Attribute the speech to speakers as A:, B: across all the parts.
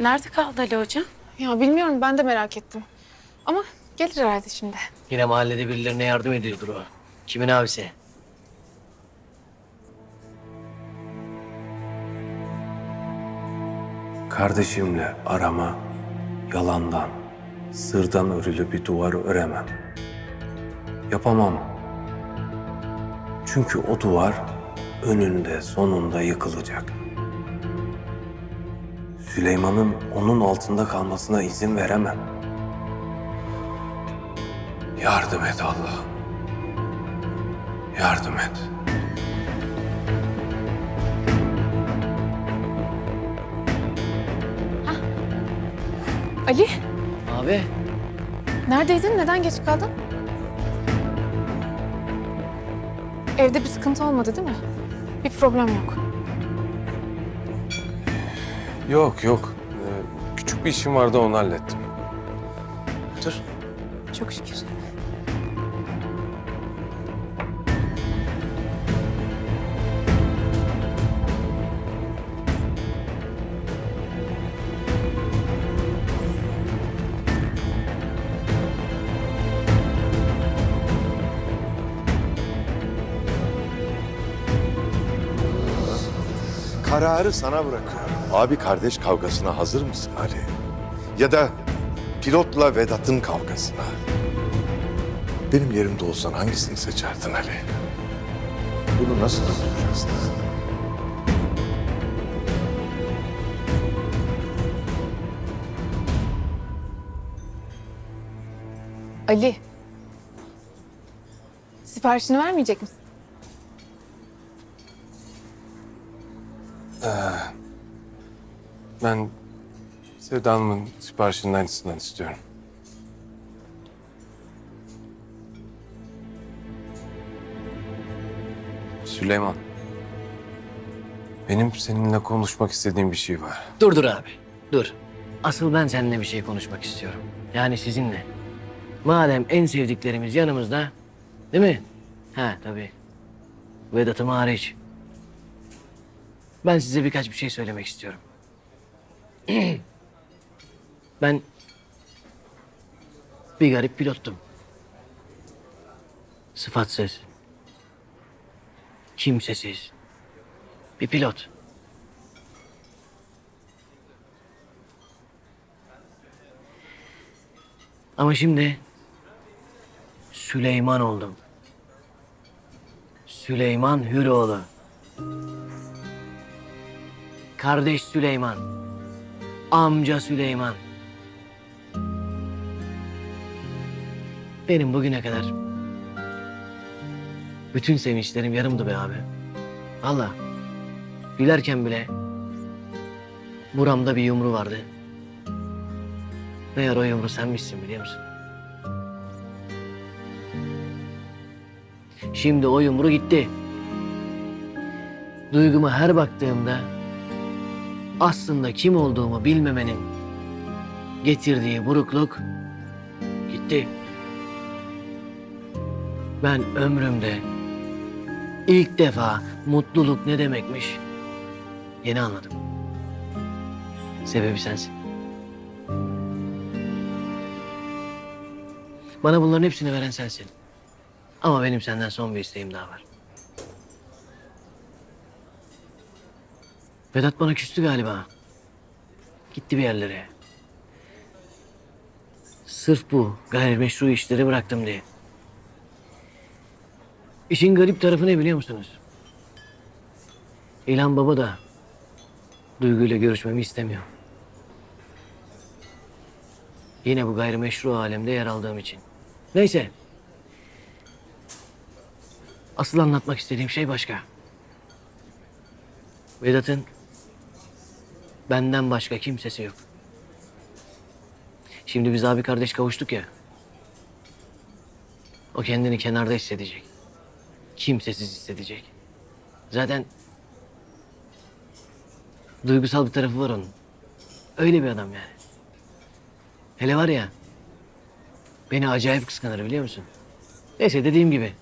A: Nerede kaldı Ali Hoca?
B: Ya bilmiyorum ben de merak ettim. Ama gelir herhalde şimdi.
C: Yine mahallede birilerine yardım ediyordur o. Kimin abisi?
D: Kardeşimle arama, yalandan, sırdan örülü bir duvar öremem. Yapamam. Çünkü o duvar önünde sonunda yıkılacak. Süleyman'ın onun altında kalmasına izin veremem. Yardım et Allah'ım. Yardım et.
B: Ali
C: Abi
B: neredeydin? Neden geç kaldın? Evde bir sıkıntı olmadı değil mi? Bir problem yok.
D: Yok yok. Ee, küçük bir işim vardı onu hallettim. Otur.
B: Çok şükür.
E: Kararı sana bırakıyorum. Abi kardeş kavgasına hazır mısın Ali? Ya da pilotla Vedat'ın kavgasına. Benim yerimde olsan hangisini seçerdin Ali? Bunu nasıl durduracaksın?
B: Ali. Siparişini vermeyecek misin?
D: Ben Sevda Hanım'ın siparişinin aynısından istiyorum. Süleyman. Benim seninle konuşmak istediğim bir şey var.
C: dur dur abi. Dur. Asıl ben seninle bir şey konuşmak istiyorum. Yani sizinle. Madem en sevdiklerimiz yanımızda. Değil mi? Ha tabii. Vedat'ım hariç. Ben size birkaç bir şey söylemek istiyorum. ben bir garip pilottum. Sıfatsız. Kimsesiz. Bir pilot. Ama şimdi Süleyman oldum. Süleyman Hüroğlu. Kardeş Süleyman. Amca Süleyman. Benim bugüne kadar bütün sevinçlerim yarımdı be abi. Valla. Gülerken bile buramda bir yumru vardı. Meğer o yumru senmişsin biliyor musun? Şimdi o yumru gitti. Duyguma her baktığımda aslında kim olduğumu bilmemenin getirdiği burukluk gitti. Ben ömrümde ilk defa mutluluk ne demekmiş yeni anladım. Sebebi sensin. Bana bunların hepsini veren sensin. Ama benim senden son bir isteğim daha var. Vedat bana küstü galiba. Gitti bir yerlere. Sırf bu gayrimeşru işleri bıraktım diye. İşin garip tarafı ne biliyor musunuz? İlhan Baba da Duygu ile görüşmemi istemiyor. Yine bu gayrimeşru alemde yer aldığım için. Neyse. Asıl anlatmak istediğim şey başka. Vedat'ın benden başka kimsesi yok. Şimdi biz abi kardeş kavuştuk ya. O kendini kenarda hissedecek. Kimsesiz hissedecek. Zaten duygusal bir tarafı var onun. Öyle bir adam yani. Hele var ya, beni acayip kıskanır biliyor musun? Neyse dediğim gibi,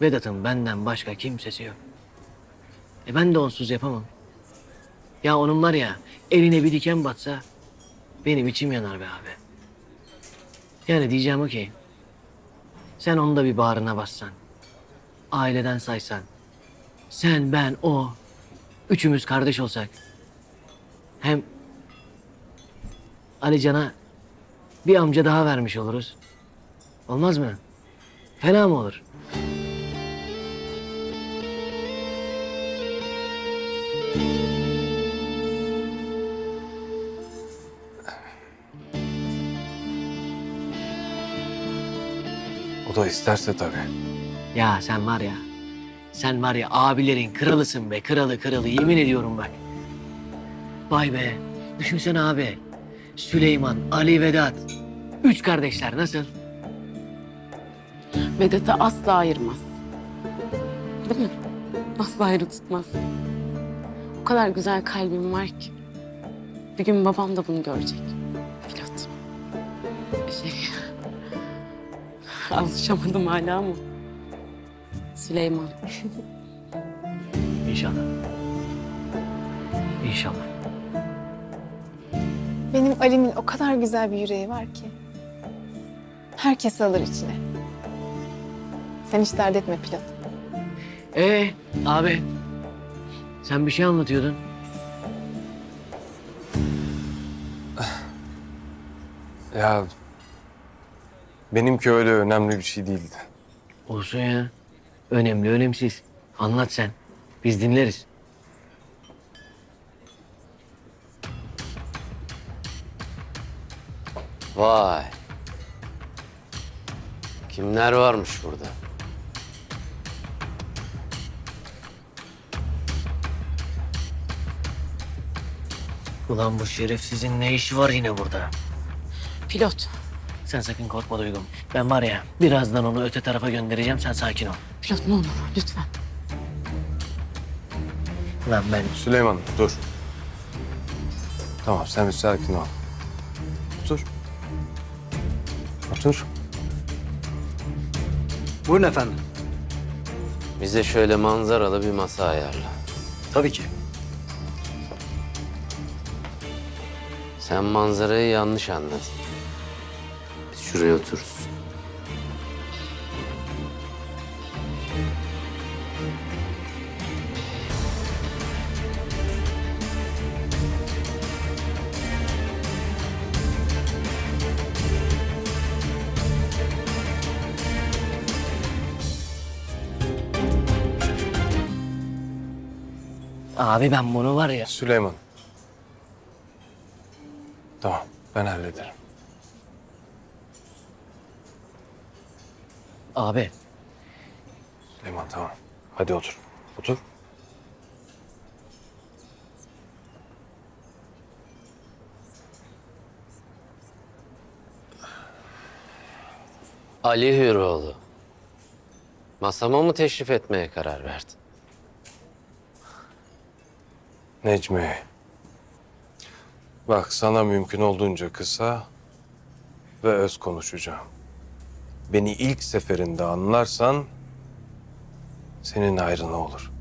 C: Vedat'ın benden başka kimsesi yok. E ben de onsuz yapamam. Ya onun var ya eline bir diken batsa benim içim yanar be abi. Yani diyeceğim o ki sen onu da bir bağrına bassan. Aileden saysan. Sen, ben, o. Üçümüz kardeş olsak. Hem Ali Can'a bir amca daha vermiş oluruz. Olmaz mı? Fena mı olur?
D: Da isterse tabii.
C: Ya sen var ya. Sen var ya abilerin kralısın be. Kralı kralı yemin ediyorum bak. Vay be. Düşünsene abi. Süleyman, Ali, Vedat. Üç kardeşler nasıl?
A: Vedat'ı asla ayırmaz. Değil mi? Asla ayrı tutmaz. O kadar güzel kalbim var ki. Bir gün babam da bunu görecek. Alışamadım hala ama. Süleyman.
C: İnşallah. İnşallah.
B: Benim Ali'min o kadar güzel bir yüreği var ki. Herkes alır içine. Sen hiç dert etme pilot.
C: Ee abi. Sen bir şey anlatıyordun.
D: Ya benimki öyle önemli bir şey değildi.
C: Olsun ya. Önemli önemsiz. Anlat sen. Biz dinleriz.
F: Vay. Kimler varmış burada?
C: Ulan bu şerefsizin ne işi var yine burada?
A: Pilot.
C: Sen sakın korkma Duygum. Ben var ya birazdan onu öte tarafa göndereceğim. Sen sakin ol.
A: Pilot ne olur lütfen.
C: Lan ben
D: Süleyman dur. Tamam sen bir sakin ol. Otur. Otur.
G: Buyurun efendim.
F: Bize şöyle manzaralı bir masa ayarla.
G: Tabii ki.
F: Sen manzarayı yanlış anladın. Şuraya otururuz.
C: Abi ben bunu var ya.
D: Süleyman. Tamam ben hallederim.
C: Abi
D: Süleyman tamam. Hadi otur. Otur.
F: Ali Hüroğlu. Masama mı teşrif etmeye karar verdin?
D: Necmi. Bak sana mümkün olduğunca kısa ve öz konuşacağım. Beni ilk seferinde anlarsan senin ayrına olur.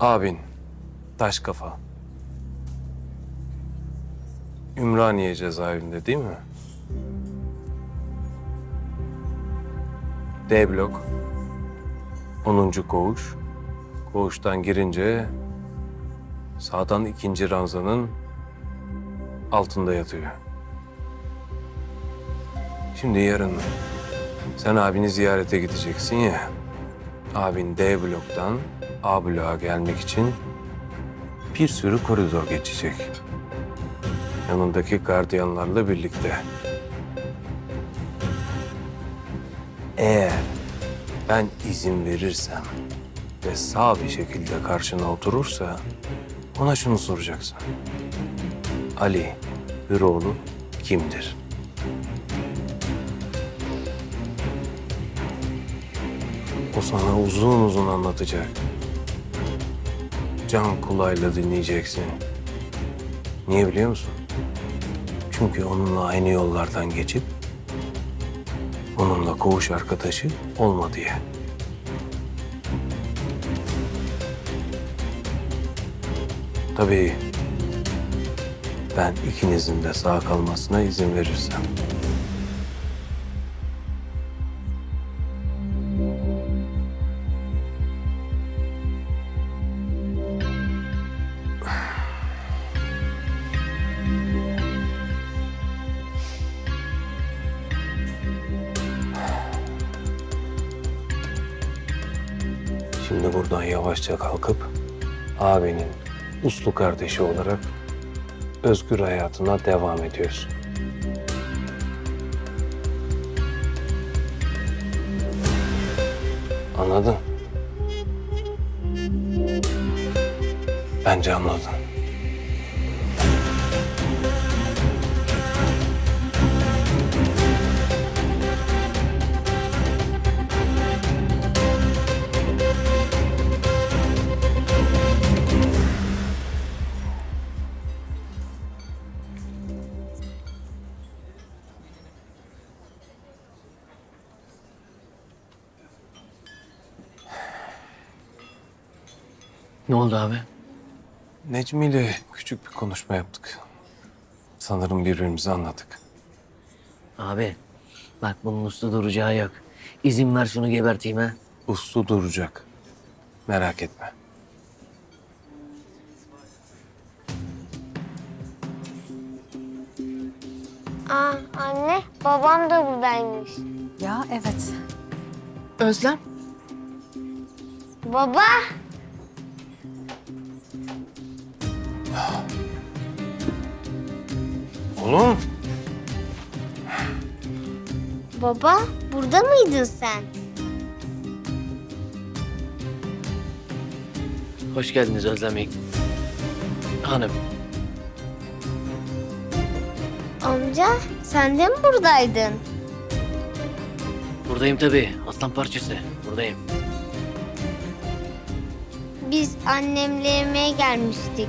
D: Abin taş kafa. Ümraniye cezaevinde değil mi? D blok. 10. koğuş. Koğuştan girince sağdan ikinci ranzanın altında yatıyor. Şimdi yarın sen abini ziyarete gideceksin ya. Abin D bloktan A bloğa gelmek için bir sürü koridor geçecek. Yanındaki gardiyanlarla birlikte. Eğer ben izin verirsem ve sağ bir şekilde karşına oturursa ona şunu soracaksın. Ali Hüroğlu kimdir? O sana uzun uzun anlatacak. Can kulağıyla dinleyeceksin. Niye biliyor musun? Çünkü onunla aynı yollardan geçip onunla koğuş arkadaşı olma diye. Tabii ben ikinizin de sağ kalmasına izin verirsem. Yavaşça kalkıp abinin uslu kardeşi olarak özgür hayatına devam ediyorsun. Anladın? Bence anladın.
C: Ne oldu abi?
D: Necmi ile küçük bir konuşma yaptık. Sanırım birbirimizi anladık.
C: Abi bak bunun uslu duracağı yok. İzin ver şunu geberteyim ha.
D: Uslu duracak. Merak etme.
G: Aa anne, babam da buradaymış.
H: Ya evet.
B: Özlem,
G: Baba,
D: Oğlum.
G: baba burada mıydın sen?
C: Hoş geldiniz Özlem Hanım.
G: Amca, sen de mi buradaydın?
C: Buradayım tabii. Aslan parçası. Buradayım.
G: Biz annemle yemeğe gelmiştik.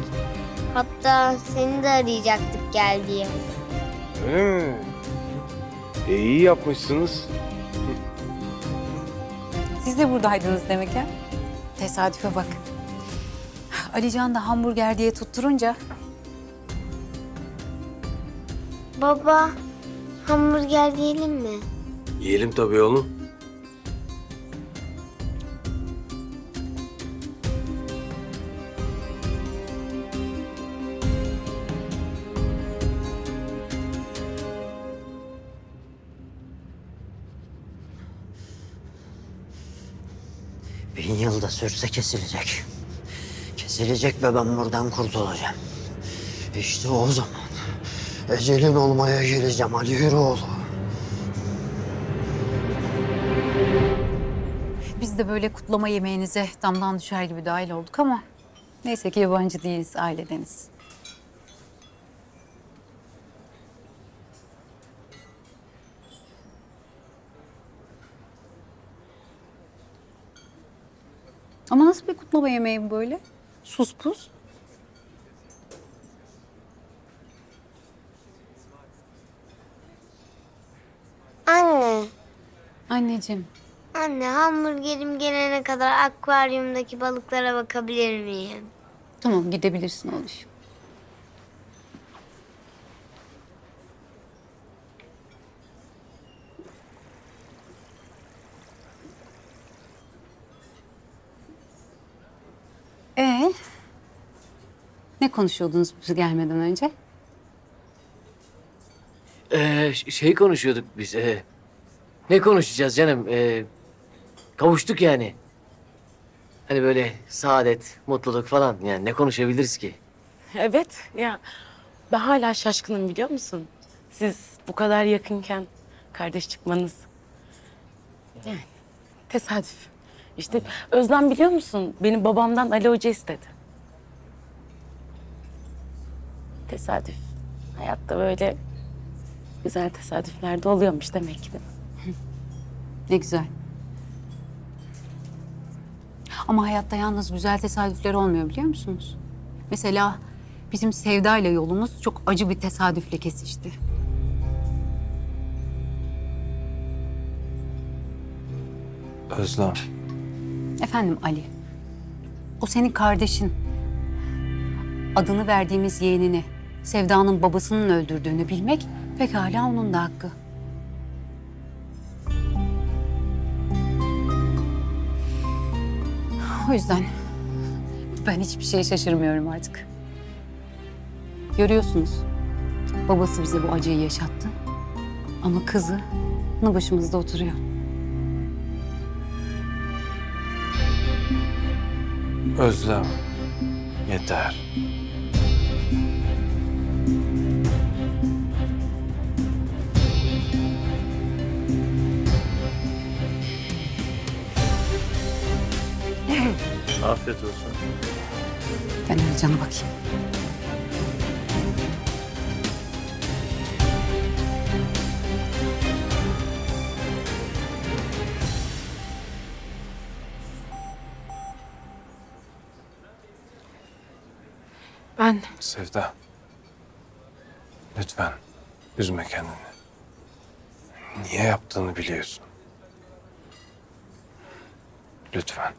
G: Hatta seni de arayacaktık gel diye.
D: Öyle mi? E, iyi yapmışsınız.
H: Siz de buradaydınız demek ha? Tesadüfe bak. Alican da hamburger diye tutturunca
G: Baba, hamburger yiyelim mi?
D: Yiyelim tabii oğlum.
I: Sürse kesilecek. Kesilecek ve ben buradan kurtulacağım. İşte o zaman ecelin olmaya geleceğim Ali Yürüoğlu.
H: biz de böyle kutlama yemeğinize damdan düşer gibi dahil olduk ama neyse ki yabancı değiliz, ailedeniz. Ama nasıl bir kutlama yemeği bu böyle? Sus pus.
G: Anne,
H: Anneciğim,
G: anne hamburgerim gelene kadar akvaryumdaki balıklara bakabilir miyim?
H: tamam gidebilirsin oğlum. Ee, ne konuşuyordunuz biz gelmeden önce?
C: Ee, ş- şey konuşuyorduk biz. ee, ne konuşacağız canım? Ee, kavuştuk yani. Hani böyle saadet, mutluluk falan. Yani ne konuşabiliriz ki?
A: Evet ya ben hala şaşkınım biliyor musun? Siz bu kadar yakınken kardeş çıkmanız. Yani tesadüf. İşte Özlem biliyor musun? Benim babamdan Ali Hoca istedi. Tesadüf. Hayatta böyle güzel tesadüfler de oluyormuş demek ki de.
H: Ne güzel. Ama hayatta yalnız güzel tesadüfler olmuyor biliyor musunuz? Mesela bizim Sevda ile yolumuz çok acı bir tesadüfle kesişti.
D: Özlem.
H: Efendim Ali. O senin kardeşin. adını verdiğimiz yeğenini Sevda'nın babasının öldürdüğünü bilmek pekala onun da hakkı. O yüzden ben hiçbir şeye şaşırmıyorum artık. Görüyorsunuz. Babası bize bu acıyı yaşattı. Ama kızı yanı başımızda oturuyor.
D: Özlem. Yeter.
J: Afiyet olsun.
H: Ben Ercan'a bakayım.
A: Ben
D: Sevda. Lütfen üzme kendini. Niye yaptığını biliyorsun. Lütfen.